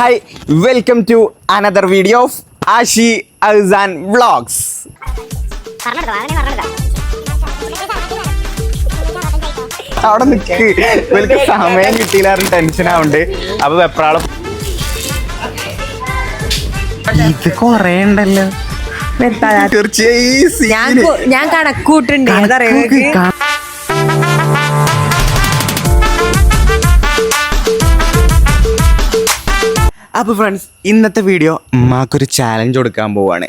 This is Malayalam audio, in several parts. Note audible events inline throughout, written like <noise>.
Hi welcome to another video of Ashi Asan vlogs അവിടെ നിൽക്ക് ഇവർക്ക് സമയം കിട്ടിയില്ലാരും ടെൻഷൻ ആവുന്നുണ്ട് അപ്പൊ വെപ്രാളം. ഇത് കൊറേ ഉണ്ടല്ലോ. തീർച്ചയായും ഈ ഞാൻ scene- കൊ- ഞാൻ കണക്കൂട്ടുണ്ട്. അതറിയാം അപ്പോൾ ഫ്രണ്ട്സ് ഇന്നത്തെ വീഡിയോ ഉമ്മാക്കൊരു ചാലഞ്ച് കൊടുക്കാൻ പോവാണ്.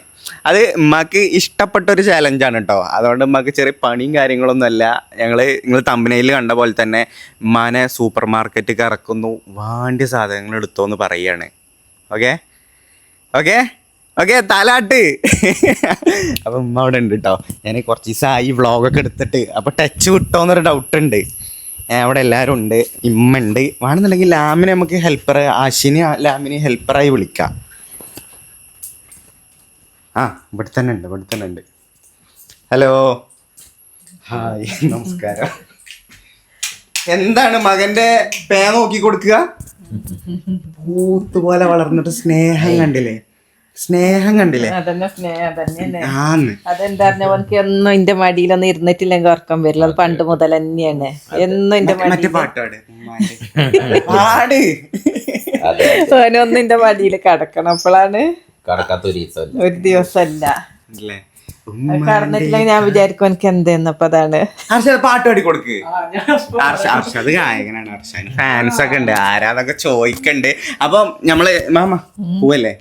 അത് ഉമ്മാക്ക് ഇഷ്ടപ്പെട്ട ഒരു ചാലഞ്ചാണ് കേട്ടോ അതുകൊണ്ട് ഉമ്മാക്ക് ചെറിയ പണിയും കാര്യങ്ങളൊന്നും അല്ല ഞങ്ങൾ നിങ്ങൾ തമ്പനയിൽ കണ്ട പോലെ തന്നെ ഉമ്മാനെ സൂപ്പർ മാർക്കറ്റ് കറക്കുന്നു വാണ്ടിയ സാധനങ്ങൾ എടുത്തോ എന്ന് പറയാണ്. ഓക്കെ ഓക്കെ ഓക്കെ തലാട്ട്. അപ്പം ഉമ്മ അവിടെ ഉണ്ട് കേട്ടോ ഞാൻ കുറച്ച് ദിവസമായി വ്ളോഗൊക്കെ എടുത്തിട്ട് അപ്പോൾ ടച്ച് വിട്ടോന്നൊരു ഡൗട്ട് ഉണ്ട്. അവിടെ എല്ലാവരും ഉണ്ട് ഇമ്മ ഉണ്ട്. വേണമെന്നുണ്ടെങ്കിൽ ലാമിനെ നമുക്ക് ഹെൽപ്പർ ആശിനെ ലാമിനെ ഹെൽപ്പറായി വിളിക്കാം. ആ ഇവിടെ തന്നെ ഉണ്ട് ഇവിടെ തന്നെ ഉണ്ട്. ഹലോ ഹായ് നമസ്കാരം. എന്താണ് മകന്റെ പേ നോക്കി കൊടുക്കുക? <laughs> പൂത്തുപോലെ വളർന്നിട്ട് സ്നേഹം കണ്ടില്ലേ? സ്നേഹം കണ്ടില്ലേ? അതന്നെ സ്നേഹം ആന്ന്. അതെന്താ എന്നും എന്റെ മടിയിലൊന്നും ഇരുന്നിട്ടില്ലെങ്കിൽ ഉറക്കം വരില്ല. അത് പണ്ട് മുതൽ തന്നെയാണ്. എന്നും എന്റെ മറ്റേ- മറ്റേ പാട്ടാട് പാട്. ഓനൊന്നും എന്റെ മടിയിൽ കടക്കണം. അപ്പോഴാണ് ഒരു ദിവസമല്ല? അത് കടന്നിട്ടില്ലെങ്കിൽ ഞാൻ വിചാരിക്കും എനിക്ക് എന്തെന്നപ്പോ അതാണ്. ഹർഷ പാട്ട് പാടി കൊടുക്ക്. അത് ഗായകനാണ് ഫാൻസ് ഒക്കെ ഉണ്ട്. ആരാതൊക്കെ ചോദിക്കണ്ട്. അപ്പം നമ്മൾ മാമ പോവല്ലേ?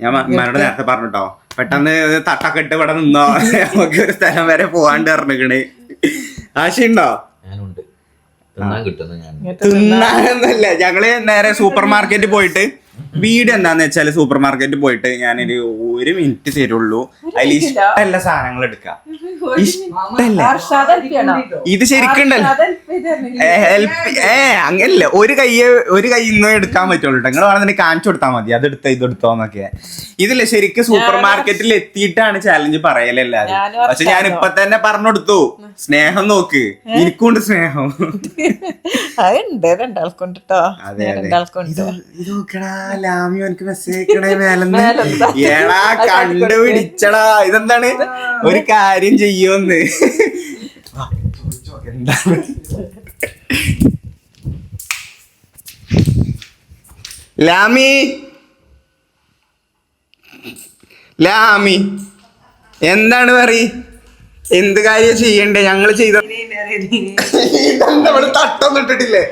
ഞാൻ മരണ നേരത്തെ പറഞ്ഞിട്ടോ. പെട്ടെന്ന് തട്ടൊക്കെ ഇട്ട് ഇവിടെ നിന്നോ. <laughs> നമുക്ക് ഒരു സ്ഥലം വരെ പോവാണ്ട് പറഞ്ഞിക്കണ്. ആശയുണ്ടോ തിന്നാനൊന്നുമല്ല. ഞങ്ങൾ നേരെ സൂപ്പർ മാർക്കറ്റിൽ പോയിട്ട് വീട് എന്താന്ന് വെച്ചാൽ സൂപ്പർ മാർക്കറ്റിൽ പോയിട്ട് ഞാനൊരു ഒരു മിനിറ്റ് തരുള്ളൂ. അതിൽ ഇഷ്ടമല്ല സാധനങ്ങൾ എടുക്കാം. ഇഷ്ടമല്ല. ഇത് ശരിക്കുണ്ടല്ലോ. ഹെൽപ്പ് ഏ അങ്ങനല്ല. ഒരു കയ്യെ ഒരു കയ്യിൽ നിന്ന് എടുക്കാൻ പറ്റുള്ളൂ നിങ്ങൾ വേണമെന്നുണ്ടെങ്കിൽ കാണിച്ചു കൊടുത്താൽ മതി. അത് എടുത്ത ഇത് എടുത്തോന്നൊക്കെ ഇതില്ല ശരിക്കും സൂപ്പർ മാർക്കറ്റിൽ എത്തിയിട്ടാണ് ചാലഞ്ച് പറയലല്ലാതെ ഞാനും പക്ഷെ ഞാൻ ഇപ്പൊ തന്നെ പറഞ്ഞു കൊടുത്തു സ്നേഹം നോക്ക്. എനിക്കുണ്ട് സ്നേഹം. <laughs> അതുണ്ട് അതെ അതെ. രണ്ടാൾക്കൊണ്ട്. ഇത് ഇത് നോക്കടാ. ലാമി എനിക്ക് മെസ്സേജ് അയക്കണേ. <laughs> മേലെന്ന് ഏടാ കണ്ടുപിടിച്ചടാ. ഇതെന്താണ്? ഒരു കാര്യം ചെയ്യോന്ന്. ചോദിച്ചോ, എന്താണ് ലാമി. ലാമി. എന്താണ് പറ? എന്ത് കാര്യം ചെയ്യണ്ടേ? ഞങ്ങൾ ചെയ്ത തട്ടൊന്നും ഇട്ടിട്ടില്ലേ?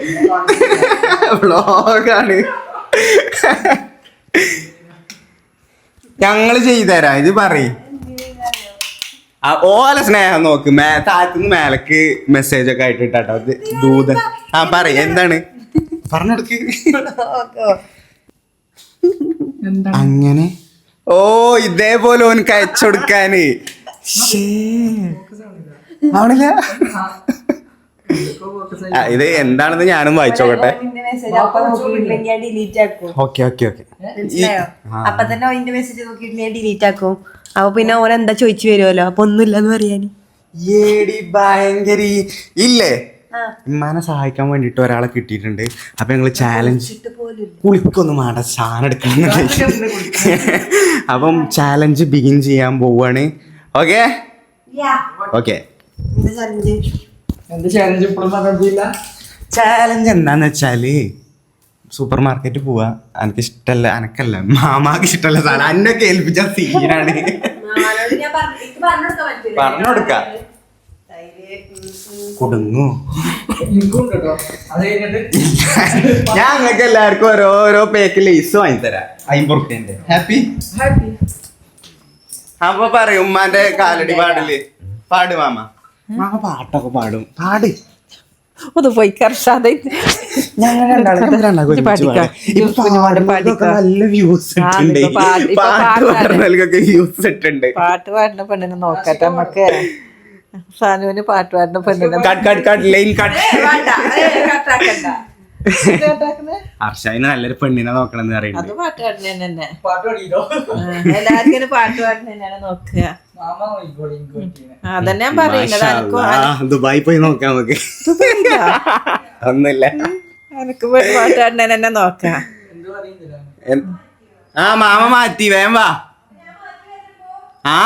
വ്ളോഗാണ് <laughs> ഞങ്ങൾ ചെയ്തുതരാം ഇത് പറ ആ, ഓല സ്നേഹം നോക്ക്. മേ താഴത്തുനിന്ന് മേലക്ക് മെസ്സേജ് ഒക്കെ ആയിട്ട് ഇട്ടാട്ടോ ഇത് ദൂതൻ ആ പറ എന്താണ്? പറഞ്ഞെടുക്ക്. അങ്ങനെ? ഓ ഇതേപോലെ ഓനക്ക് ശ്ശേ. ആവണില്ല? ആ, ഇത് എന്താണെന്ന് ഞാനും വായിച്ചോട്ടെ ഓക്കെ ഓക്കെ ഓക്കെ. അപ്പൊ തന്നെ അതിന്റെ മെസ്സേജ് നോക്കിയിട്ട് ഞാൻ ഡിലീറ്റ് ആക്കും. അപ്പൊ പിന്നെ ഓൻ എന്താ ചോദിച്ചു വരുമല്ലോ? അപ്പൊ ഒന്നുമില്ലെന്ന് പറയാന്. ഭയങ്കര. ഇല്ലേ? ഉമ്മാനെ സഹായിക്കാൻ വേണ്ടിട്ട് ഒരാളെ കിട്ടിയിട്ടുണ്ട്. അപ്പൊ ഞങ്ങൾ ചാലഞ്ച് കുളിക്കൊന്നും വേണ്ട സാധനം എടുക്കണം അപ്പം ചാലഞ്ച് ബിഗിൻ ചെയ്യാൻ പോവാണ്. ഓക്കെ ഓക്കെ എന്താ ചലഞ്ച് ഇപ്പോഴും പറഞ്ഞില്ല ചാലഞ്ച് എന്താന്ന് വെച്ചാൽ സൂപ്പർ മാർക്കറ്റ് പോവാ. എനിക്ക് ഇഷ്ടല്ല എനക്കല്ല മാമാക്ക് ഇഷ്ടല്ല സാധനം. എന്നെ കേൾപ്പിച്ച സീനാണ് പറഞ്ഞു കൊടുക്ക. കൊടുങ്ങു. ഞാൻ നിങ്ങൾക്ക് എല്ലാവർക്കും ഓരോരോ ഓരോ പേക്ക് ലേസ് വാങ്ങിത്തരാം. അമ്പത് റുപ്യന്റെ ഹാപ്പി അപ്പൊ പറയും ഉമ്മാന്റെ കാലടി പാടിൽ. പാട് മാമ. മാമ പാട്ടൊക്കെ പാടും. പാട്. അത് പോയി കർഷാതെ. ആ, പാട്ട്- പാടുന്ന പെണ്ണിനെ നോക്കട്ടെ നമുക്ക്. സാനുവിന് പാട്ട് പാടുന്ന പെണ്ണിനെ cut cut cut line cut. ഹർഷായിന് നല്ലൊരു പെണ്ണിനെ നോക്കണം എന്ന് അത് പറയുന്നത് പാട്ട് പാടുന്ന എല്ലാവർക്കും പാട്ട് പാടുന്ന തന്നെയാണ് നോക്കുക. അതന്നെ ഞാൻ പറയുന്നത് ദുബായി പോയി നോക്കാം നമുക്ക്. ഒന്നുമില്ല എനിക്ക് പാട്ട് പാടുന്ന തന്നെ നോക്കാം. ആ മാമ മാറ്റി വേം വാ. ആ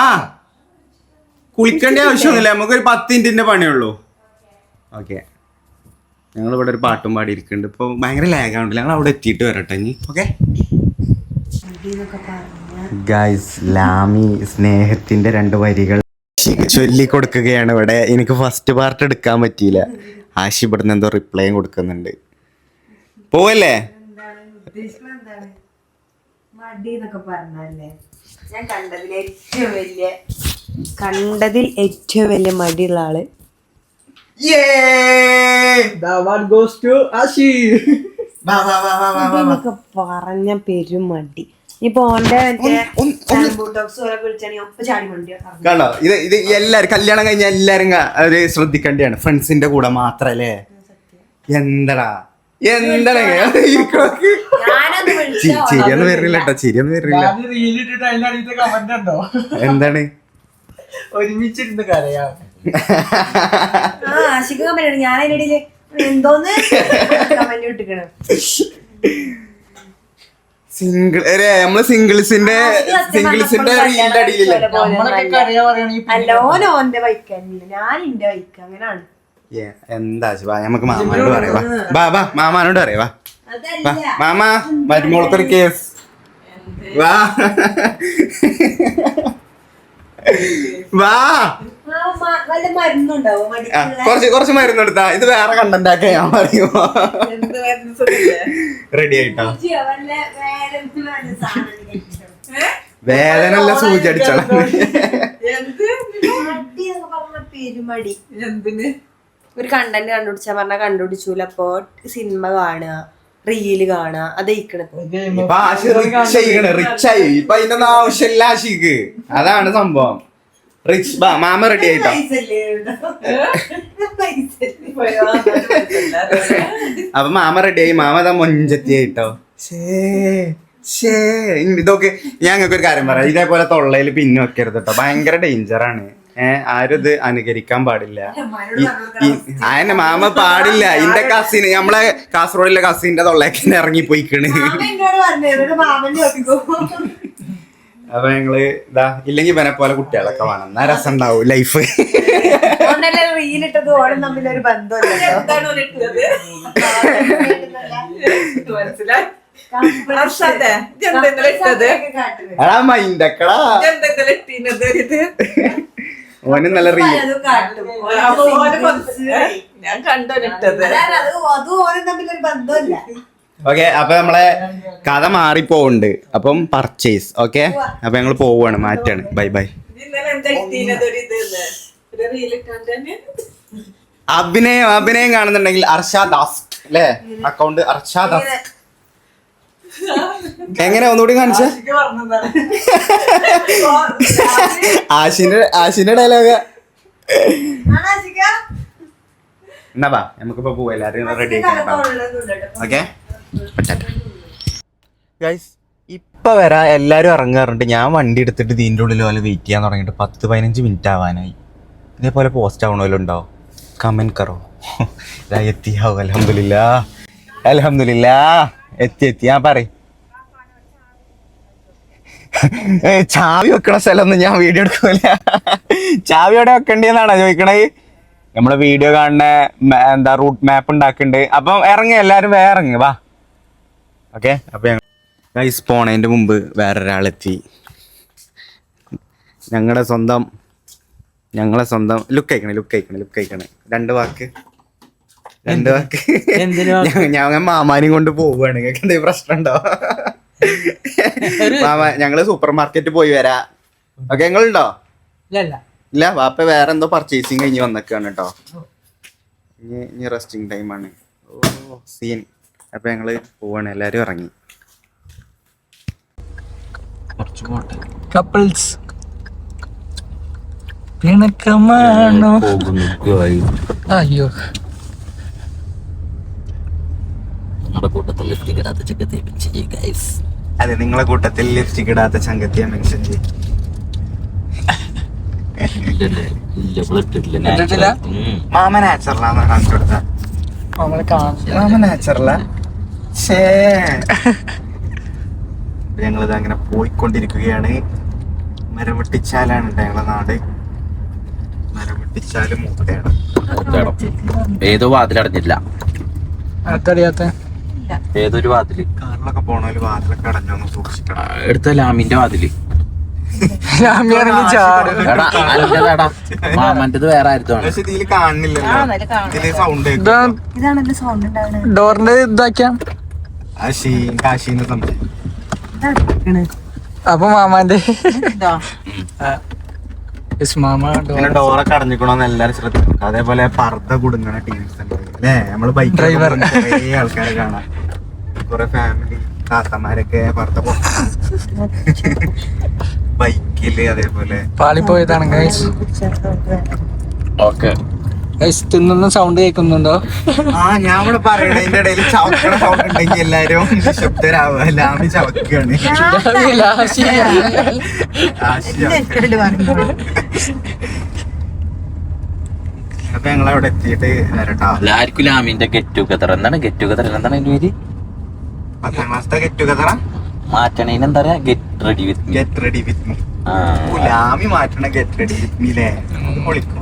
കുളിക്കേണ്ട ആവശ്യമൊന്നുമില്ല നമുക്കൊരു പത്ത് മിനിറ്റിന്റെ പണിയുള്ളൂ ഓക്കെ. ഞങ്ങൾ ഇവിടെ ഒരു പാട്ടും പാടി ഇരിക്കുന്നുണ്ട് ഇപ്പൊ ഭയങ്കര ലാഗാണല്ലോ ഞങ്ങൾ അവിടെ എത്തിയിട്ട് വരട്ടെ ഇനി. ഓക്കെ? ഗൈസ് ലാമി സ്നേഹത്തിന്റെ രണ്ട് വരികൾ ചൊല്ലി കൊടുക്കുകയാണ് ഇവിടെ. എനിക്ക് ഫസ്റ്റ് പാർട്ട് എടുക്കാൻ പറ്റിയില്ല. ആശി ഇവിടുന്ന് എന്തോ റിപ്ലൈയും കൊടുക്കുന്നുണ്ട്. പോവല്ലേ? ഞാൻ കണ്ടതിൽ ഏറ്റവും വലിയ കണ്ടതിൽ ഏറ്റവും വലിയ മടിയുള്ള ആൾ പറഞ്ഞ പെരുമടി. കണ്ടോ? ഇത് ഇത് എല്ലാരും കല്യാണം കഴിഞ്ഞ എല്ലാരും അവർ ശ്രദ്ധിക്കേണ്ടിയാണ് ഫ്രണ്ട്സിന്റെ കൂടെ മാത്രല്ലേ? എന്തടാ? എന്താണ് ചിരിയൊന്നും വരില്ല. കേട്ടോ ചിരിയൊന്നും വരില്ല. എന്താണ്? ഒരുമിച്ചിരുന്ന് കരയാ. ആ ആശിക്ക് കമന്റ് ഞാൻ അതിനിടയിൽ എന്തോന്ന് <laughs> കമന്റ് ഇട്ടിക്കണം സിംഗിൾ നമ്മൾ സിംഗിൾസിന്റെ സിംഗിൾസിന്റെ അടിയിലില്ലേ നമ്മളൊക്കെ കരയാ പറയുകയാണെങ്കിൽ അല്ല ഓൻ ഓന്റെ ബൈക്കല്ല ഞാൻ ഇന്റെ ബൈക്ക് അങ്ങനെയാണ് എന്താ ശിവ നമുക്ക് മാമാനോട് പറയാ ബാ ബാ മാമാനോട് പറയാ മാമാ മരുമോളത്തൊരു കേസ് വാ. <laughs> വാ. വല്ല മരുന്നുണ്ടാവും? ആ, കുറച്ച് കുറച്ച് മരുന്ന് എടുത്താ. ഇത് വേറെ കണ്ടന്റ് ആക്കാൻ ഞാൻ പറയുമോ റെഡി ആയിട്ടോ? വേദനല്ല സൂചി അടിച്ചോളാം. <laughs> മടി എന്നൊക്കെ പറഞ്ഞ പെരുമടി. എന്തിന്? ഒരു കണ്ടന്റ് കണ്ടുപിടിച്ചാ പറഞ്ഞ കണ്ടുപിടിച്ചൂല. അപ്പൊ സിനിമ കാണുക റീൽ കാണുക അത് ഇക്കണത് ഇപ്പൊ അതിന്റെ ആവശ്യമില്ല ആശിക്ക്. അതാണ് സംഭവം. റിച്ച് ബാ മാമ റെഡി ആയിട്ടോ? അപ്പൊ മാമ റെഡി ആയി മാമ അതാ മൊഞ്ചത്തി ആയിട്ടോ ഇതൊക്കെ ഞാൻ ഞങ്ങൾക്ക് ഒരു കാര്യം പറയാം. ഇതേപോലെ തൊള്ളയിൽ പിന്നെ വെക്കരുത് കേട്ടോ ഭയങ്കര ഡേഞ്ചറാണ് ഏഹ് ആരും ഇത് അനുകരിക്കാൻ പാടില്ല. ഈ- മാമ പാടില്ല. ഇന്റെ കസിന് നമ്മളെ കാസർഗോഡിലെ കസിന്റെ തൊള്ളയൊക്കെ ഇറങ്ങി പോയിക്കണ് എന്നോട് പറഞ്ഞു മാമന്റെ നോക്കിക്കോ അപ്പൊ ഞങ്ങൾ ഇതാ ഇല്ലെങ്കിൽ ഇവനെ പോലെ കുട്ടികളൊക്കെ വേണം. എന്നാ രസം ഉണ്ടാവും ലൈഫ് അതുകൊണ്ടല്ലേ റീലിട്ടത് ഓണം തമ്മിൽ ഒരു ബന്ധമല്ലോ? ഓന് നല്ല റീ അപ്പൊ ഓന് മനസ്സിലായി. ഞാൻ കണ്ടോനിട്ടത് അതും ഓനും തമ്മിൽ ഒരു ബന്ധമല്ല. ഓക്കെ അപ്പൊ നമ്മളെ കഥ മാറിപ്പോണ്ട് അപ്പം പർച്ചേസ് ഓക്കെ അപ്പൊ ഞങ്ങൾ പോവാണ് മാറ്റാണ്. Bye bye? അഭിനയം അഭിനയം കാണുന്നുണ്ടെങ്കിൽ അർഷാദാസ് അല്ലേ? അക്കൗണ്ട് അർഷാദ് എങ്ങനെ ഒന്നുകൂടി കാണിച്ച? ആശിന്റെ ആശിന്റെ ഡയലോഗ് എന്നാ നമുക്കിപ്പോ പോവാ. എല്ലാരും റെഡി ആക്കാം ഓക്കെ ഗൈസ് ഇപ്പൊ വരാ എല്ലാരും ഇറങ്ങാറുണ്ട്. ഞാൻ വണ്ടി എടുത്തിട്ട് ഇതിന്റെ ഉള്ളിൽ പോലെ വെയിറ്റ് ചെയ്യാൻ തുടങ്ങിയിട്ട് പത്ത് പതിനഞ്ച് മിനിറ്റ് ആവാനായി. ഇതേപോലെ പോസ്റ്റ് ആവണമല്ലോ ഉണ്ടോ കമന്റ് കറോ എത്തിയാവും അലഹമില്ല അലഹമില്ല എത്തി എത്തി. ഞാൻ പറയും. ചാവി വെക്കണ സ്ഥലമൊന്നും ഞാൻ വീഡിയോ എടുക്കൂല. ചാവി എവിടെ വെക്കണ്ടേന്നാണോ ചോദിക്കണേ? നമ്മളെ വീഡിയോ കാണുന്ന എന്താ റൂട്ട് മാപ്പ് ഉണ്ടാക്കുന്നുണ്ട് അപ്പം ഇറങ്ങി എല്ലാവരും വേറെ ഇറങ്ങി. വാ. ഓക്കെ? അപ്പൊ ഞങ്ങൾ ഗൈസ് പോണതിന്റെ മുമ്പ് വേറൊരാളെത്തി. ഞങ്ങളുടെ സ്വന്തം ഞങ്ങളെ സ്വന്തം ലുക്ക് അയക്കണേ ലുക്ക് അയക്കണേ ലുക്ക് അയക്കണേ. രണ്ട് വാക്ക്. രണ്ട് വാക്ക്. ഞാൻ മാമാനെയും കൊണ്ട് പോവുകയാണ് നിങ്ങൾക്ക് എന്തെങ്കിലും പ്രശ്നം ഉണ്ടോ മാമ ഞങ്ങൾ സൂപ്പർ മാർക്കറ്റ് പോയി വരാ. ഓക്കെ ഞങ്ങളുണ്ടോ ഇല്ല വാപ്പ വേറെ എന്തോ പർച്ചേസിങ് കഴിഞ്ഞ് വന്നേക്കാണ് കേട്ടോ ഇനി ഇനി റെസ്റ്റിംഗ് ടൈമാണ് ഓ സീൻ അപ്പൊ ഞങ്ങൾ പോവാണ്. എല്ലാരും ഇറങ്ങി. കപ്പിൾസ് പിണക്കമാണോ? അയ്യോ. അതെ നിങ്ങളെ കൂട്ടത്തിൽ ലിപ്സ്റ്റിക് ഇടാത്ത ചങ്കത്തിയ മെൻഷൻ ചെയ്യും? മാമ നാച്ചുറലാന്ന് കാണിച്ചു കൊടുത്ത മാമ നാച്ചുറലാ <laughs> ഞങ്ങളിത് അങ്ങനെ പോയിക്കൊണ്ടിരിക്കുകയാണ്. മരവെട്ടിച്ചാലാണ് വെട്ടിച്ചാലാണ് ഞങ്ങളെ നാട്. മരവെട്ടിച്ചാൽ മൂത്തയാണ് ഏതോ വാതിലടഞ്ഞില്ല അതറിയാത്ത ഏതൊരു വാതിൽ? കാറിലൊക്കെ പോണോൽ വാതിലൊക്കെ അടഞ്ഞൊന്ന് സൂക്ഷിക്കണം. എടുത്ത ലാമിന്റെ വാതിൽ. മാമന്റത് വേറെ ആയിരുന്നു ഡോറിന്റെ ഇതാക്കിയാ. സംശയം അപ്പൊ മാമാന്റെ ഡോറൊക്കെ അടഞ്ഞിക്കണോന്ന് എല്ലാരും ശ്രദ്ധിക്കണം. അതേപോലെ പർദ്ദ കുടുങ്ങണ ടീംസ് അല്ലേ? നമ്മൾ ബൈക്ക് ഡ്രൈവർ ആൾക്കാരെ കാണാം. കുറെ ഫാമിലി താത്തമാരൊക്കെ പർദ്ദ ബൈക്കിൽ <laughs> അതേപോലെ. പാളിപ്പോയതാണ് ഓക്കെ <laughs> തിന്നുന്ന സൗണ്ട് കേൾക്കുന്നുണ്ടോ? ആ ഞാൻ ഇവിടെ പറയണതിന്റെ ഇടയിൽ ചവക്കണ സൗണ്ട് ഉണ്ടെങ്കിൽ എല്ലാരും നിശബ്ദരാവുക ലാമി ചവക്കാണ്. ആശിയ. അപ്പൊ ഞങ്ങൾ അവിടെ എത്തിയിട്ട് വരട്ടോ. എല്ലാവർക്കും ലാമിന്റെ ഗെറ്റ് ടുഗദർ എന്താണ് ഗെറ്റ് ടുഗദർ എന്താണ് അതിന്റെ പേര്? പത്താം ക്ലാസ്സത്തെ ഗെറ്റ് ടുഗദറ മാറ്റണേന് എന്താ പറയാ? Get ready with me get ready with me ആ. ലാമി മാറ്റണ ഗെറ്റ് റെഡി വിത്ത് മീ പൊളിക്കും.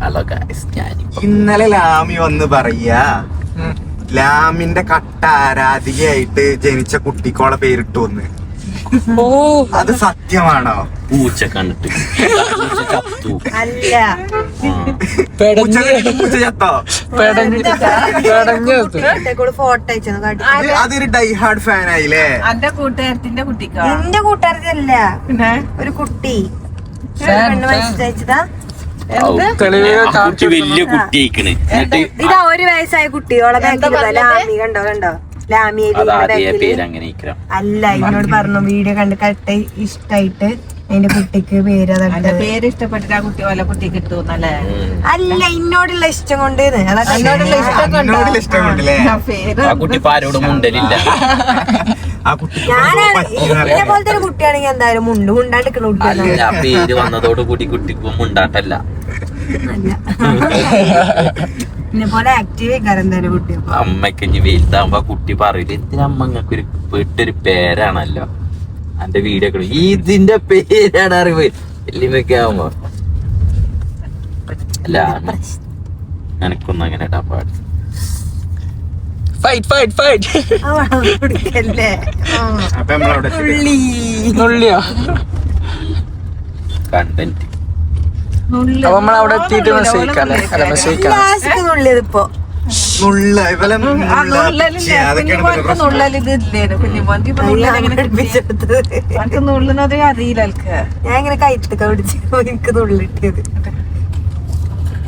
ഹലോ ഗൈസ് ഞാൻ ഇന്നലെ ലാമി വന്ന് പറയാ ലാമിന്റെ കട്ട ആരാധികയായിട്ട് ജനിച്ച കുട്ടിക്കോളെ പേരിട്ടു വന്ന് ഓ. അത് സത്യമാണോ? പൂച്ച കണ്ടിട്ട്. പൂച്ച ചത്തു. അല്ല. ആ. പെടഞ്ഞ് പൂച്ച കണ്ടിട്ട് പൂച്ച ചത്തോ? പെടഞ്ഞ്. പെടഞ്ഞ് ഫോട്ടോ അയച്ചു അതൊരു ഡൈഹാർഡ് ഫാൻ ആയില്ലേ? എന്റെ കൂട്ടുകാരത്തിന്റെ കുട്ടിക്കാ? എന്റെ പിന്നെ? ഒരു കുട്ടി. ആ കുട്ടി വലിയ കുട്ടി ആയിക്കണ് എന്നിട്ട് ഇതാ ഒരു വയസ്സായ കുട്ടിയോളെ ബാക്കിൽ ലാമി കണ്ടോ കണ്ടോ? അല്ല എന്നോട് പറഞ്ഞു വീഡിയോ കണ്ട് കട്ട് ഇഷ്ടായിട്ട് എന്റെ കുട്ടിക്ക് പേര് അതൊക്കെ പേര് ഇഷ്ടപ്പെട്ടിട്ട് ആ കുട്ടി വല്ല കുട്ടി തോന്നല്ലേ അല്ല എന്നോടില്ല ഇഷ്ടം കൊണ്ട് അതൊക്കെ ഇഷ്ടം കൊണ്ട്? പേര് ആ കുട്ടി ഇപ്പൊ ആരോടും മുണ്ടലില്ല. <laughs> ആ കുട്ടിക്ക് പോലത്തെ ഒരു കുട്ടിയാണെങ്കിൽ എന്തായാലും മുണ്ട് മുണ്ടാണ്ടിക്കണ കുട്ടിയാണ്. അല്ല ആ പേര് വന്നതോട് കൂടി കുട്ടിക്ക് മുണ്ടാട്ടല്ല. എന്നെ പോലെ ആക്റ്റീവ് ആയിക്കാരം എന്തായാലും കുട്ടി അമ്മയ്ക്ക് ഇനി വലുതാകുമ്പോ കുട്ടി പറയില്ല എന്തിനാ അമ്മ നിങ്ങൾക്ക് ഒരു വീട്ടൊരു പേരാണല്ലോ? എന്റെ വീഡിയോ ഒക്കെ ഇതിന്റെ പേരാണ് അറിവ്. എല്ലിമൊക്കെ ആവുമ്പോ. അല്ല എനക്കൊന്നും അങ്ങനെ ഇടാൻ പാടില്ല. ഫൈറ്റ് ഫൈറ്റ് ഫൈറ്റ് നുള്ളിയോ? കണ്ടന്റ് അപ്പൊ നമ്മൾ അവിടെ എത്തിയിട്ട് മെസ്സേജ് അല്ലേ? മെസ്സേജ് അറിയില്ല ഞാൻ ഇങ്ങനെ കയറ്റൊക്കെ പിടിച്ച് എനിക്ക് നുള്ളിട്ടത്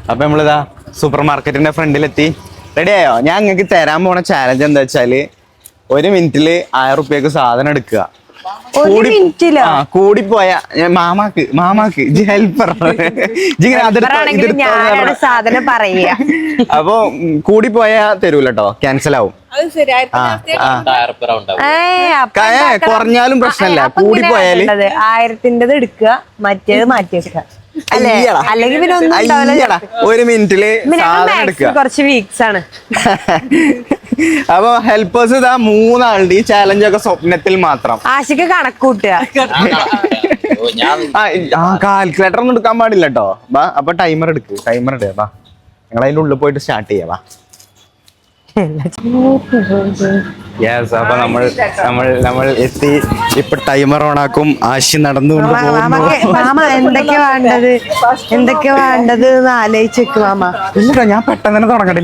അപ്പൊ നമ്മളിതാ സൂപ്പർ മാർക്കറ്റിന്റെ ഫ്രണ്ടിലെത്തി. റെഡി ആയോ ഞാൻ നിങ്ങൾക്ക് തരാൻ പോണ ചാലഞ്ച് എന്താ വെച്ചാൽ ഒരു മിനിറ്റിൽ ആയിരം റുപ്യക്ക് സാധനം എടുക്കുക കൂടി-? ആ കൂടിപ്പോയ മാമാക്ക് മാമാക്ക് ജി ഹെൽപ്പർ സാധനം പറയുക <laughs> അപ്പൊ കൂടിപ്പോയ തരൂല കേട്ടോ ക്യാൻസൽ ആവും. കുറഞ്ഞാലും പ്രശ്നമില്ല കൂടിപ്പോയാൽ വേണ്ടത്. ആയിരത്തിന്റേത് എടുക്കുക മറ്റേത് മാറ്റി വെക്കുക. അല്ലെങ്കിൽ പിന്നെ ഒന്നും ഉണ്ടാവില്ല ഒരു മിനിറ്റിൽ കുറച്ച് വീക്സ് ആണ്. <laughs> അപ്പൊ ഹെൽപ്പേഴ്സ് ഇതാ മൂന്നാളുണ്ട്. ഈ ചാലഞ്ച് ഒക്കെ സ്വപ്നത്തിൽ മാത്രം. ആശിക്ക് കണക്കൂട്ടുക. കാൽക്കുലേറ്റർ ഒന്നും എടുക്കാൻ പാടില്ല കേട്ടോ അപ്പൊ ടൈമർ എടുക്ക്. ടൈമർ ഇടുക ഞങ്ങൾ അതിന്റെ ഉള്ളിൽ പോയിട്ട് സ്റ്റാർട്ട് ചെയ്യാം യെസ് അപ്പൊ നമ്മൾ നമ്മൾ നമ്മൾ എത്തി. ഇപ്പൊ ടൈമർ ഓണാക്കും ആശി നടന്നു മാമ വേണ്ടത്? എന്തൊക്കെ വേണ്ടത് എന്ന് ആലോചിച്ച് മാമ. ഞാൻ പെട്ടെന്ന് തന്നെ തുടങ്ങട്ടെ.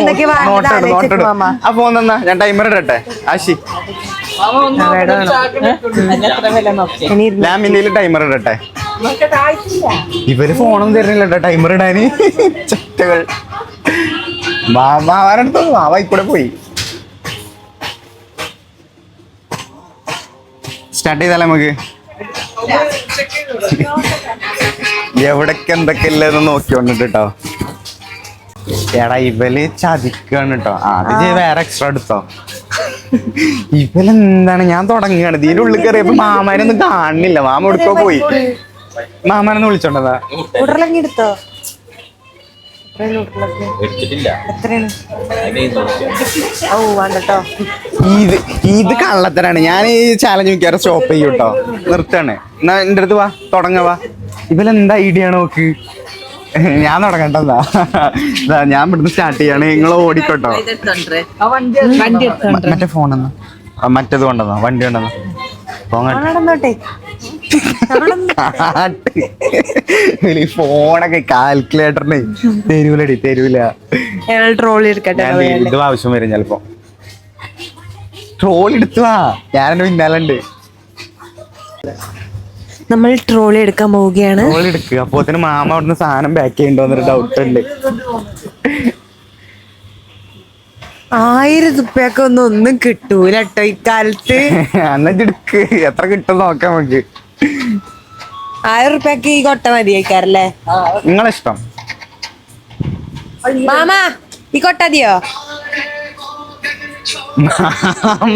എന്തൊക്കെ വേണ്ടത് നോട്ട് ആലോചിച്ച് നോട്ട് മാമ. അപ്പൊ ഒന്നാ ഞാൻ ടൈമർ ഇടട്ടെ. ആശി. ഞാൻ ഇന്ത്യയിൽ ടൈമർ ഇടട്ടെ. ഇവർ ഫോണൊന്നും തരുന്നില്ല ടൈമർ ഇടാന്. ചറ്റകൾ മാമാവരടുത്ത് മാവ കൂടെ പോയി. സ്റ്റാർട്ട് ചെയ്താലേ നമുക്ക്? എവിടൊക്കെ എന്തൊക്കെ ഇല്ലെന്ന് നോക്കിക്കൊണ്ടിട്ട് കേട്ടോ എടാ ഇവൽ ചതിക്കാണ് കേട്ടോ അത് വേറെ എക്സ്ട്രാ എടുത്തോ. ഇവലെന്താണ്? ഞാൻ തുടങ്ങുകയാണ് ഇതിന്റെ ഉള്ളിൽ കയറിയപ്പോ മാമാനൊന്നും കാണുന്നില്ല മാമ എടുക്കോ പോയി. മാമാനൊന്ന് വിളിച്ചോണ്ടതാ. എടുത്തോ ഇത് ഇത് കള്ളത്തരാണ്. ഞാൻ ഈ ചാലഞ്ച് മിക്കവാറും സ്റ്റോപ്പ് ചെയ്യും കേട്ടോ. നിർത്താണ്. എന്നാ എന്റെ അടുത്ത് വാ. തുടങ്ങ വാ. ഇവലെന്താ ഐഡിയ ആണ് നോക്ക്. ഞാൻ തുടങ്ങണ്ടെന്നാ ദാ, ഞാൻ ഇവിടുന്ന് സ്റ്റാർട്ട് ചെയ്യാണ്. നിങ്ങൾ ഓടിക്കോട്ടോ. മറ്റേ ഫോൺ എന്നാ മറ്റേത് കൊണ്ടെന്നോ വണ്ടി കൊണ്ടെന്നാ പോങ്ങട്ടെ ഫോണൊക്കെ കാൽക്കുലേറ്ററിനെ തരൂലടി തരൂല. ഇത് ആവശ്യം വരും ചെലപ്പോ. ട്രോളി എടുത്തു വാ. ഞാനെന്റെ പിന്നാലുണ്ട്. നമ്മൾ ട്രോളി എടുക്കാൻ പോവുകയാണ്. ട്രോളി എടുക്കുക അപ്പോത്തിന് മാമ അവിടുന്ന് സാധനം പാക്ക് ചെയ്യണ്ടോന്നൊരു ഡൗട്ട് ഉണ്ട് ആയിരം റുപ്യൊക്കെ ഒന്നും ഒന്നും കിട്ടൂലട്ടോ ഇക്കാലത്ത്. <laughs> എന്നിട്ട് എടുക്ക്. എത്ര കിട്ടും നോക്കാം നമുക്ക്. ആയിരം റുപ്യക്ക് ഈ കൊട്ട മതിയേക്കാറല്ലേ നിങ്ങളെ ഇഷ്ടം മാമാ ഈ കൊട്ട മതിയോ?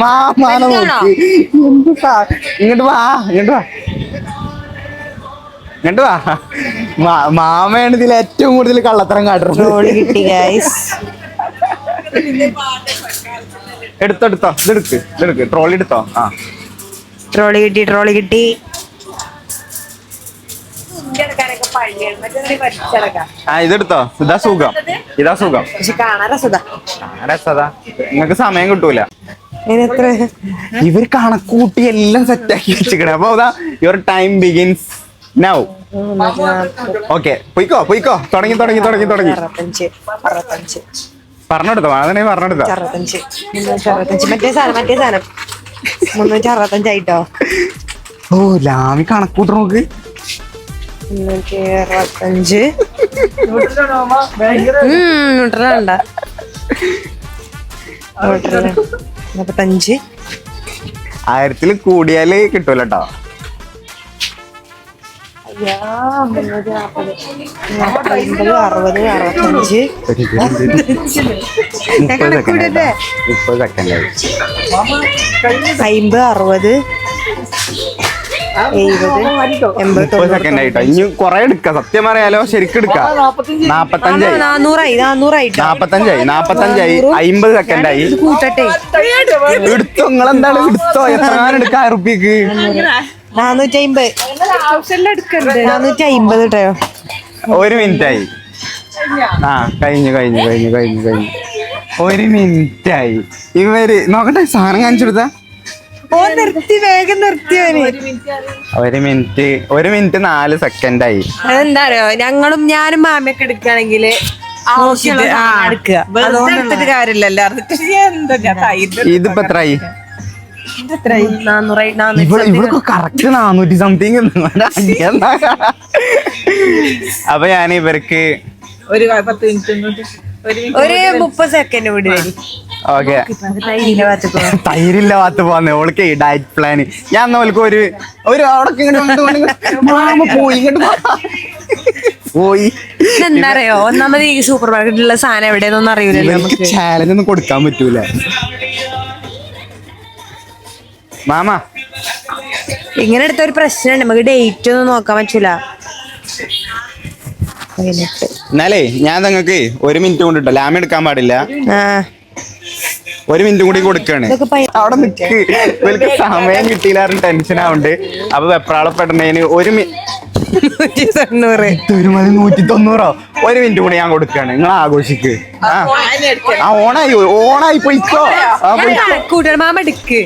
മാമാനെ നോക്ക്. ഇങ്ങോട്ട് വാ ഇങ്ങോട്ട് വാ. ഇങ്ങോട്ട് വാ. മാമയാണ് ഇതിൽ ഏറ്റവും കൂടുതൽ കള്ളത്തരം കാട്ടുന്നത് എടുത്തോ എടുത്തോ. ഇതെടുക്ക് ഇതെടുക്ക്. ട്രോളി എടുത്തോ? ആ. ട്രോളി കിട്ടി ട്രോളി കിട്ടി. ആ ഇതെടുത്തോ. ഇതാ സുഖം. ഇതാ? സുഖം. നിങ്ങക്ക് സമയം കിട്ടൂല. ഇവർ ഇവർ കണക്കൂട്ടി എല്ലാം സെറ്റ് ആക്കി വെച്ചിക്കണേ അപ്പൊ അതാ your time begins now okay പൊയ്ക്കോ പൊയ്ക്കോ. തുടങ്ങി തുടങ്ങി തുടങ്ങി തുടങ്ങി. പറഞ്ഞെടുത്തോ അതിനെ പറഞ്ഞെടുത്തോ. മറ്റേ സാധനം മറ്റേ സാധനം. മുന്നൂറ്റി അറുപത്തഞ്ചായിട്ടോ ഓ ലാമി കണക്കൂട്ടർ നോക്ക് മുന്നൂറ്റി അറുപത്തഞ്ച്. ന്യൂട്രൽ നാപ്പത്തഞ്ച് ആയിരത്തിൽ കൂടിയാൽ കിട്ടൂല കേട്ടോ അറുപത് അറുപത്തഞ്ച്. അമ്പത് അറുപത്. മുപ്പത് സെക്കൻഡ് ആയിട്ടോ. ഇനി കുറെ എടുക്കാം. സത്യം പറയാലോ ശരിക്കും എടുക്കാം. നാപ്പത്തഞ്ചായി നാപ്പത്തഞ്ചായി നാപ്പത്തഞ്ചായി അയിമ്പത് സെക്കൻഡ് ആയി. കൂട്ടട്ടെ. എടുത്തോ നിങ്ങൾ എന്താണ് എടുത്തോ? എത്ര എടുക്കാം ആയിരം റുപ്യക്ക് നാനൂറ്റി അമ്പത് നാനൂറ്റി അമ്പത് കേട്ടോ ഒരു മിനിറ്റ് ആയി. ആ കഴിഞ്ഞു കഴിഞ്ഞു കഴിഞ്ഞു കഴിഞ്ഞു കഴിഞ്ഞു. ഒരു മിനിറ്റ് ആയി. ഇവർ നോക്കട്ടെ സാധനം കാണിച്ചു കൊടുത്താ. ഓ നിർത്തി വേഗം നിർത്തി ഒരു മിനിറ്റ് ഒരു മിനിറ്റ് നാല് സെക്കൻഡ് ആയി അതെന്താ അറിയോ ഞങ്ങളും ഞാനും മാമയൊക്കെ എടുക്കുകയാണെങ്കിൽ എടുക്കുക. കാര്യമില്ലല്ലോ. ഇതിപ്പോ എത്രയായി കറക്റ്റ് നാനൂറ്റി സംതിങ്. <laughs> അപ്പൊ ഞാൻ ഇവർക്ക് ഒരു പത്ത് മിനിറ്റ് ഒരു മിനിറ്റ് ഒരു മുപ്പത് സെക്കൻഡ് കൂടി വരും ഓക്കെ. തൈരില്ല ഭാഗത്ത് പോന്നെ <laughs> ഓൾക്ക് ഡയറ്റ് പ്ലാന് ഞാൻ എന്നാ ഓൾക്ക് ഒരു ഒരു അവിടെ ഇങ്ങോട്ട് പോയി ഇങ്ങോട്ട് പോയി. ഇതെന്താ അറിയോ ഒന്നാമത് ഈ സൂപ്പർ മാർക്കറ്റിലുള്ള സാധനം എവിടെയെന്നൊന്നും അറിയില്ലല്ലോ നമുക്ക്. ചാലഞ്ച് ഒന്നും കൊടുക്കാൻ പറ്റൂല. മാമാ. ഇങ്ങനെ എടുത്ത ഒരു പ്രശ്നമുണ്ട്. നമുക്ക് ഡേറ്റ് ഒന്നും നോക്കാൻ പറ്റൂല. എന്നാലേ ഞാൻ നിങ്ങൾക്ക് ഒരു മിനിറ്റ് കൊണ്ടിട്ടോ ലാമ എടുക്കാൻ പാടില്ല. ഒരു മിനിറ്റും കൂടി കൊടുക്കാണ്. അവിടെ നിൽക്ക് ഇവർക്ക് സമയം കിട്ടിയില്ലാരും ടെൻഷൻ ആവുണ്ട്. അപ്പൊ വെപ്രാളപ്പെടുന്നതിന് ഒരു നൂറ്റി തൊണ്ണൂറ് ഒരു മിനിറ്റ് കൂടി ഞാൻ കൊടുക്കാണ്. നിങ്ങൾ ആഘോഷിക്ക്. ആ. ഓണായി. ഓണായി പോയിക്കോ. ആ പോയി കൂട്ടർ മാമ എടുക്ക്.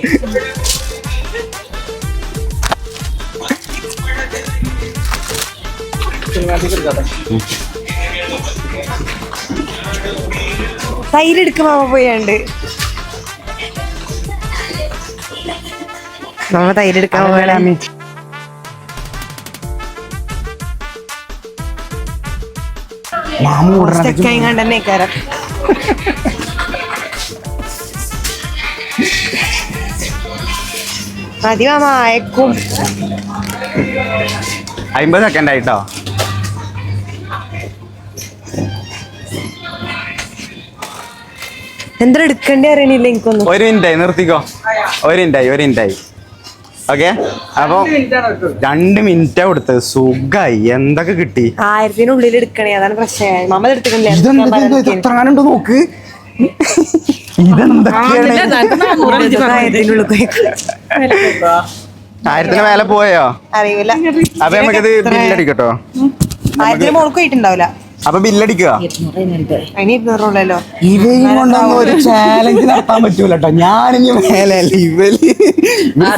തൈര് എടുക്ക് മാമ പോയാണ്ട്. മാമ തൈര് എടുക്കാൻ പോകണേ മാമ ഓടണം സ്റ്റക്കായി കണ്ടെന്നെ കയറാം മതി മാമ അയക്കും. അമ്പത് സെക്കൻഡ് ആയിട്ടോ എന്താ എടുക്കണ്ടേ അറിയണില്ല എനിക്കൊന്നും. ഒരു മിനിറ്റായി നിർത്തിക്കോ. ഒരു മിനിറ്റായി ഒരു മിനിറ്റ് ആയി ഓക്കെ അപ്പൊ രണ്ട് മിനിറ്റ് കൊടുത്തത് സുഖായി. എന്തൊക്കെ കിട്ടി? ആയിരത്തിനുള്ളിൽ എടുക്കണേ. അതാണ് പ്രശ്നം. മമ്മ എടുത്തിട്ടില്ല? ഇതെന്താ ഇത്? എത്ര നോക്ക്. ഇതെന്തൊക്കെയാണ്? ആയിരത്തിനുള്ളിൽ ആയിരത്തിന് മേലെ പോയോ? അറിയില്ല അപ്പൊ നമുക്കിത് ബില്ലടിക്കട്ടോ. ആയിരത്തിന് മോൾക്ക് പോയിട്ടുണ്ടാവില്ല അപ്പൊ ബില്ലടിക്കുക. ഇവയും കൊണ്ടൊന്നും ഒരു ചാലഞ്ച് നടത്താൻ പറ്റൂല കേട്ടോ ഞാനിനി മേലെ ഇവൽ.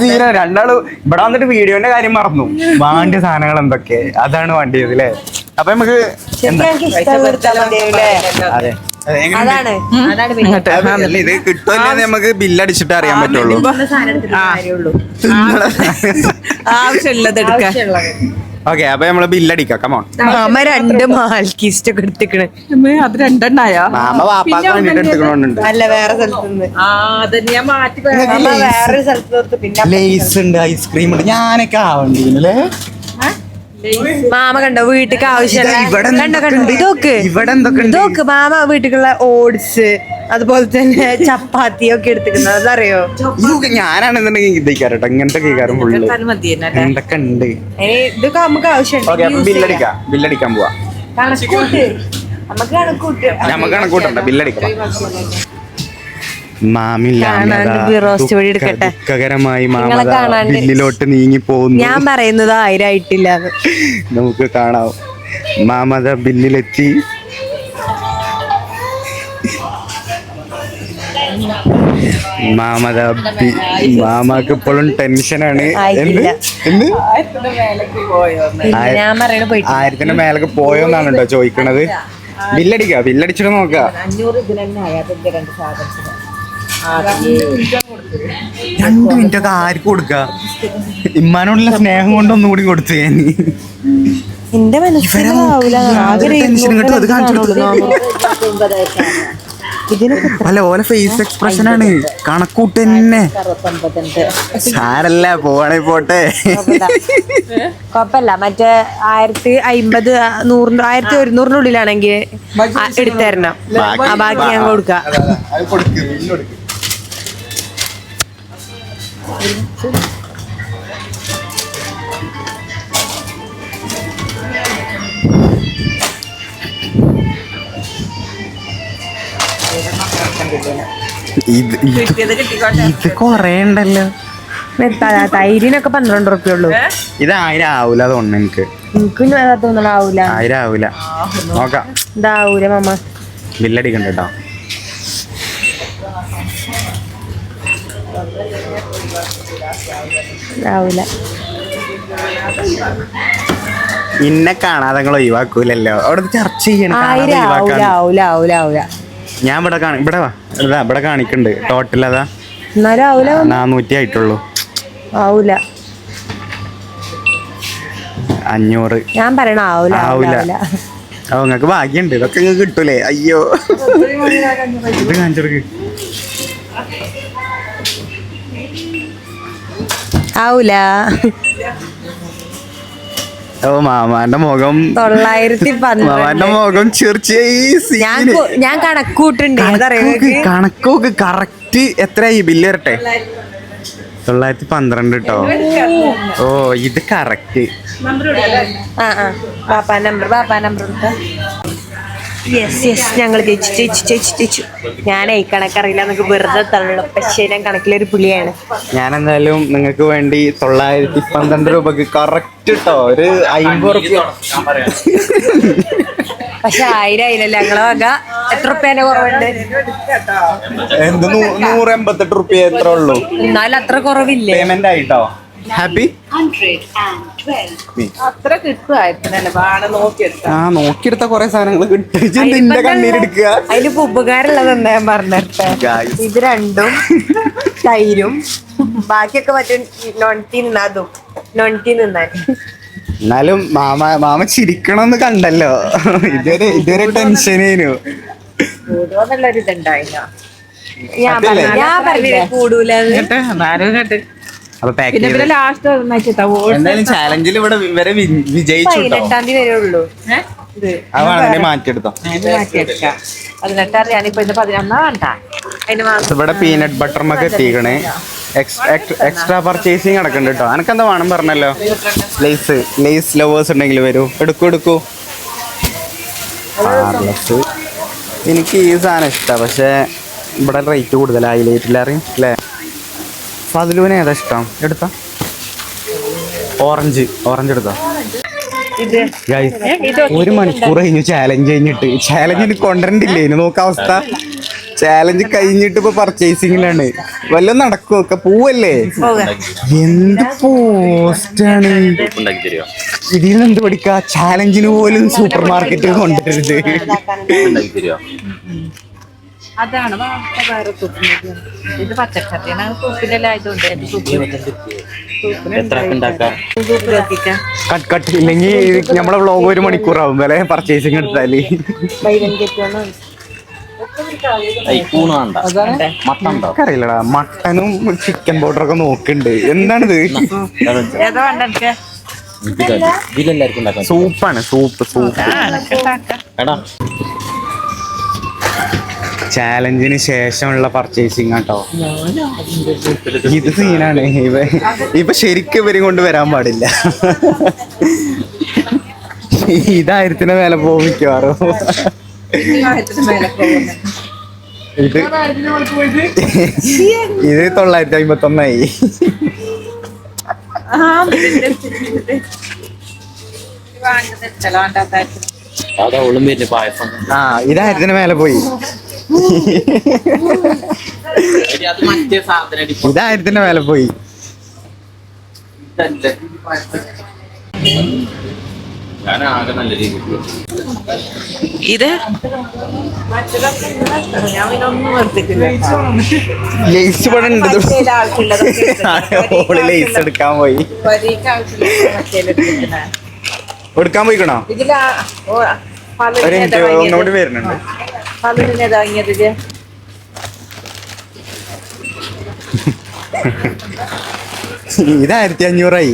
തീരെ രണ്ടാൾ ഇവിടെ വന്നിട്ട് വീഡിയോന്റെ കാര്യം മറന്നു. വാണ്ടിയ സാധനങ്ങൾ എന്തൊക്കെ? അതാണ് വണ്ടിയത് അല്ലേ അപ്പൊ നമുക്ക് അതെ. ഇത് കിട്ടുമല്ലേ നമുക്ക് ബില്ലടിച്ചിട്ട് അറിയാൻ പറ്റുള്ളൂ. ആവശ്യമുള്ളത് എടുക്കാൻ ഓക്കെ അപ്പൊ നമ്മൾ ബില്ലടിക്കാം കമോൺ മാമ രണ്ട് മാൽക്കീസ്റ്റ് ഒക്കെ എടുത്തിക്കണ്. അത് രണ്ടെണ്ണായോ? മാമ വാപ്പാക്ക് വേണ്ടിട്ട് എടുക്കണോണ്ട് അല്ല വേറെ സ്ഥലത്ത് നിന്ന് ആ അത് ഞാൻ മാറ്റി മാമ വേറൊരു സ്ഥലത്ത് നിർത്ത് പിന്നെ ലേസ് ഉണ്ട് ഐസ്ക്രീം ഉണ്ട്. ഞാനൊക്കെ ആവണ്ടില്ലേ മാമ കണ്ടോ വീട്ടിക്ക് ആവശ്യമില്ല ഇവിടെ കണ്ടോ കണ്ടോ? ഇതൊക്കെ? ഇതൊക്കെ മാമ വീട്ടിലുള്ള ഓട്സ് അതുപോലെ തന്നെ ചപ്പാത്തി ഒക്കെ എടുത്തിരുന്നത്. അതറിയോ? ഇതൊക്കെ ഞാനാണെന്നുണ്ടെങ്കിൽ ഇതേക്കാരട്ടോ. ഇങ്ങനത്തെ ഫുള്ള് മതി എന്തൊക്കെ ഉണ്ട്? ഇതൊക്കെ നമുക്ക് ആവശ്യമുണ്ട്. ബില്ലടിക്കാം ബില്ലടിക്കാൻ പോവാ. കണക്കൂട്ട്. നമുക്ക് കണക്കൂട്ട്. നമുക്ക് കണക്കൂട്ടണ്ട. ബില്ലടിക്കാം. ദുഃഖകരമായി. ബില്ലിലോട്ട് നീങ്ങി പോകുന്നു ഞാൻ പറയുന്നത് ആയിരായിട്ടില്ല നമുക്ക് കാണാം. മാമത ബില്ലിലെത്തി. മാമത മാമാക്ക് ഇപ്പോഴും ടെൻഷനാണ്. ആയിരത്തിന്റെ മേലക്ക് പോയോന്നാണ് കേട്ടോ ചോദിക്കണത്. ബില്ലടിക്ക ബില്ലടിച്ചിട്ട് നോക്ക. രണ്ടു മിനിറ്റ് ഒക്കെ ആർക്ക് കൊടുക്ക? ഇമ്മാനോടുള്ള സ്നേഹം കൊണ്ട് ഒന്നുകൂടി കൊടുത്തു ഞാൻ എന്റെ മനസ്സിലാവൂല. അല്ല ഓല ഫേസ് എക്സ്പ്രഷൻ ആണ്. കണക്കൂട്ട് തന്നെ സാരല്ല പോവാണെ പോട്ടെ. കൊപ്പല്ല മറ്റേ ആയിരത്തി അമ്പത് നൂറിന്റെ ആയിരത്തി ഒരുന്നൂറിന്റെ ഉള്ളിലാണെങ്കിൽ എടുത്തു തരണം. ആ ബാക്കി ഞാൻ കൊടുക്കാം. ഇത് ഇത് കൊറേണ്ടല്ലോ. കൊറേ ഉണ്ടല്ലോ തൈരിനൊക്കെ പന്ത്രണ്ട് റുപ്യ ഉള്ളൂ. ഇത് ആയിരം ആവൂല തോന്നുന്നു എനിക്ക്. എനിക്കും തോന്നണ ആവൂല. ആയിരം ആവൂല. നോക്കാം. ഇതാവൂല മമ്മ ബില്ലടിക്കണ്ട കേട്ടോ. ഇന്നെ കാണാതെ നിങ്ങൾ ഒഴിവാക്കൂലല്ലോ. അവിടെ ചർച്ച ചെയ്യണം. ഞാൻ ഇവിടെ കാണി ഇവിടെ വാ. ഇതാ ഇവിടെ കാണിക്കണ്ട്. ടോട്ടൽ അതാ. എന്നാലും ആവൂല. നാനൂറ്റി ആയിട്ടുള്ളൂ. ആവൂല. അഞ്ഞൂറ്. ഞാൻ പറയണ ആവൂല ആവൂല ഓ നിങ്ങക്ക് ഭാഗ്യണ്ട്. ഇതൊക്കെ നിങ്ങൾക്ക് കിട്ടൂലേ? അയ്യോ. ഇത് കാണിച്ചെടുക്ക് ആവൂല. ഓ മാമാന്റെ മുഖം. തൊള്ളായിരത്തി മാമാന്റെ പന്ത്രണ്ട് മുഖം ചെറിയ ഞാൻ കൊ- ഞാൻ കണക്കൂട്ടുണ്ട്. അതറിയോ കണക്കൊക്കെ കറക്റ്റ് എത്രയായി? ബില്ല് വരട്ടെ? തൊള്ളായിരത്തി പന്ത്രണ്ട് കേട്ടോ ഓ ഇത് കറക്റ്റ് ആ ആ. ബാപ്പാ നമ്പർ ബാപ്പാ നമ്പർ യെസ് യെസ് ഞങ്ങൾ ജയിച്ചു ജയിച്ചു ജയിച്ചു ജയിച്ചു. ഞാനേ കണക്കറിയില്ല എന്നൊക്കെ വെറുതെ തള്ളു പക്ഷേ ഞാൻ കണക്കിലൊരു പുലിയാണ്. ഞാൻ എന്തായാലും നിങ്ങൾക്ക് വേണ്ടി തൊള്ളായിരത്തി പന്ത്രണ്ട് രൂപക്ക് കറക്റ്റ് കേട്ടോ ഒരു അമ്പത് റുപ്യ. പക്ഷെ ആയിരം ആയില്ലല്ലോ ഞങ്ങളെ വക? എത്ര റുപ്യേന്റെ കുറവുണ്ട്? എന്ത് നൂറ് എൺപത്തെട്ട് റുപ്യ എത്ര ഉള്ളൂ? എന്നാലും അത്ര കുറവില്ലേ? പേയ്മെന്റ് ആയിട്ടോ? ഹാപ്പി അത്ര നോക്കിയെടുക്കാം ആ നോക്കിയെടുത്ത കൊറേ സാധനങ്ങൾ കിട്ടും. നിന്റെ കണ്ണീരെടുക്കുക അതിനിപ്പോ ഉപകാരമുള്ളത് എന്താ ഞാൻ പറഞ്ഞിട്ട്. ഇത് രണ്ടും തൈരും. ബാക്കിയൊക്കെ മറ്റേ നൊണ്ടി നിന്നാ നൊണ്ടി നിന്നാൽ. എന്നാലും മാമ മാമ ചിരിക്കണമെന്ന് കണ്ടല്ലോ. ഇതൊരു ഇതൊരു ടെൻഷനേനു കൂടുവെന്നുള്ളൊരു ഇതുണ്ടായില്ല ഞാൻ പറ്റില്ലേ? പറഞ്ഞ- ഞാൻ പറഞ്ഞില്ലേ? കൂടൂല കേട്ട്? എന്നാലും കേട്ട്. അപ്പൊ പാക്ക് പിന്നെ ചെയ്ത് പിന്നെ ലാസ്റ്റ് വെച്ചിട്ടാ എന്തായാലും ചാലഞ്ചിൽ ഇവിടെ ഇവരെ വി- വിജയിച്ചു കേട്ടോ പതിനെട്ടാം തീയതി വരെ ഉള്ളൂ. ഇത് അത് വേണമെങ്കിൽ മാറ്റിയെടുത്തോ. ഇത് മാറ്റിയെടുക്കാം. പതിനെട്ടാം ഞാനിപ്പോ ഇന്ന് പതിനൊന്നാ വേണ്ട അതിന് മാത്രം ഇവിടെ പീനട്ട് ബട്ടർ മക്ക് എത്തിക്കണേ. എക്സ്ട്രാ പർച്ചേസിങ് നടക്കുന്നുണ്ട് കേട്ടോ എനക്കെന്താ വേണം പറഞ്ഞല്ലോ? ലേസ് ലേസ് ലവേഴ്സ് ഉണ്ടെങ്കിൽ വരൂ. എടുക്കൂ എടുക്കൂ. എനിക്ക് ഈ സാധനം ഇഷ്ടമാണ് പക്ഷേ ഇവിടെ റേറ്റ് കൂടുതലാണ് ഹൈലൈറ്റിലറിയും അല്ലേ ഫതിലുവിന് ഏതാ ഇഷ്ടം? എടുത്ത. ഓറഞ്ച് ഓറഞ്ച് എടുത്ത. ഒരു മണിക്കൂർ കഴിഞ്ഞു ചാലഞ്ച് കഴിഞ്ഞിട്ട്. ചാലഞ്ച് ഇനി കൊണ്ടുവരണ്ടില്ലേ? ഇനി നോക്ക അവസ്ഥ. ചാലഞ്ച് കഴിഞ്ഞിട്ട് ഇപ്പൊ പർച്ചേസിംഗിലാണ് വല്ലതും നടക്കും? ഒക്കെ പോവല്ലേ? എന്ത് പോസ്റ്റാണ് ഇതിൽ നിന്ന് എന്ത് പഠിക്കാ ചാലഞ്ചിന് പോലും സൂപ്പർ മാർക്കറ്റിൽ കൊണ്ടുവരരുത്. തരുമോ അതാണ് വാർത്ത വേറെ തൂക്കുന്നത് ഇത് പച്ചക്കറിയാണ്. അത് തൂക്കിലെല്ലാം ആയതുകൊണ്ട് കട്ട് ഇല്ലെങ്കിൽ നമ്മളെ വ്ളോഗ് ഒരു മണിക്കൂറാവും. വില പർച്ചേസിങ് എടുത്താൽ. അറിയില്ലടാ മട്ടനും ചിക്കൻ പൗഡർ ഒക്കെ നോക്കുന്നുണ്ട്. എന്താണിത്? സൂപ്പാണ്. Soup soup. എടാ. ചാലഞ്ചിന് ശേഷമുള്ള പർച്ചേസിങ് കേട്ടോ ഇത് സീനാണ് ഇവ ഇപ്പൊ ശരിക്കും ഇവരും കൊണ്ട് വരാൻ പാടില്ല. ഇതായിരത്തിന് മേലെ പോകും മിക്കവാറും. ഇത് ഇത് തൊള്ളായിരത്തി അമ്പത്തി ഒന്നായി ആ ഇതായിരത്തിന് മേലെ പോയി. എടി, വില മേലെ പോയി. ഇത്? ലേസ് ഇവിടെ ഉണ്ട്. ഓൾ ലേസ് എടുക്കാൻ പോയി. എടുക്കാൻ പോയിക്കണോ? ഒരു മിനിറ്റ് ഒന്നുകൂടി വരുന്നുണ്ട്. പലതിനെ വാങ്ങിയത്? ഇത് ആയിരത്തി അഞ്ഞൂറായി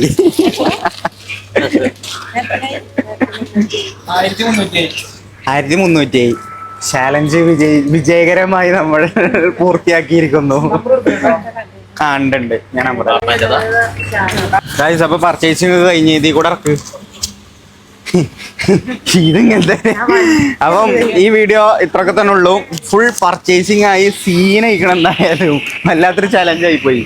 ആയിരത്തി മുന്നൂറ്റി ചാലഞ്ച് വിജയ് വിജയകരമായി നമ്മൾ പൂർത്തിയാക്കിയിരിക്കുന്നു. ആ ഉണ്ട് ഉണ്ട് ഞാൻ നമ്പർ ഗൈസ് അപ്പൊ പർച്ചേസിങ് കഴിഞ്ഞ് ഇതിൽ കൂടെ ഇറക്ക്. <laughs> ഇതിങ്ങനത്തെ അപ്പം ഈ വീഡിയോ ഇത്രയൊക്കെ തന്നെ ഉള്ളൂ. ഫുൾ പർച്ചേസിങ് ആയി സീന അയക്കണം എന്തായാലും വല്ലാത്തൊരു ചലഞ്ച് ആയി പോയി.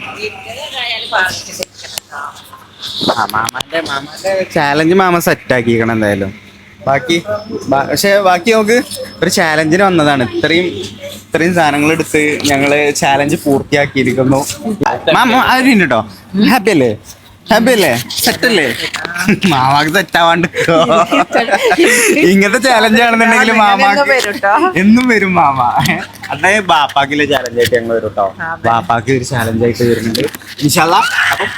മാമാന്റെ മാമാന്റെ ചാലഞ്ച് മാമ സെറ്റ് ആക്കിക്കണം എന്തായാലും. ബാക്കി പക്ഷെ ബാക്കി നമുക്ക് ഒരു ചാലഞ്ചിന് വന്നതാണ്. ഇത്രയും ഇത്രയും സാധനങ്ങൾ എടുത്ത് ഞങ്ങൾ ചാലഞ്ച് പൂർത്തിയാക്കിയിരിക്കുന്നു. മാമ കേട്ടോ ഹാപ്പി അല്ലേ? ഹാപ്പി അല്ലേ സെറ്റ് മാമാക്ക് സെറ്റാവാണ്ട് ഇങ്ങനത്തെ ചാലഞ്ച് ആണെന്നുണ്ടെങ്കിൽ മാമാക്ക് എന്നും വരും മാമ. അതായത് ബാപ്പാക്കിലെ ചാലഞ്ച് ആയിട്ട് ഞങ്ങൾ വരും കേട്ടോ ബാപ്പാക്ക് ഒരു ചാലഞ്ച് ആയിട്ട് വരുന്നുണ്ട്. ഇൻഷാല്ല അപ്പം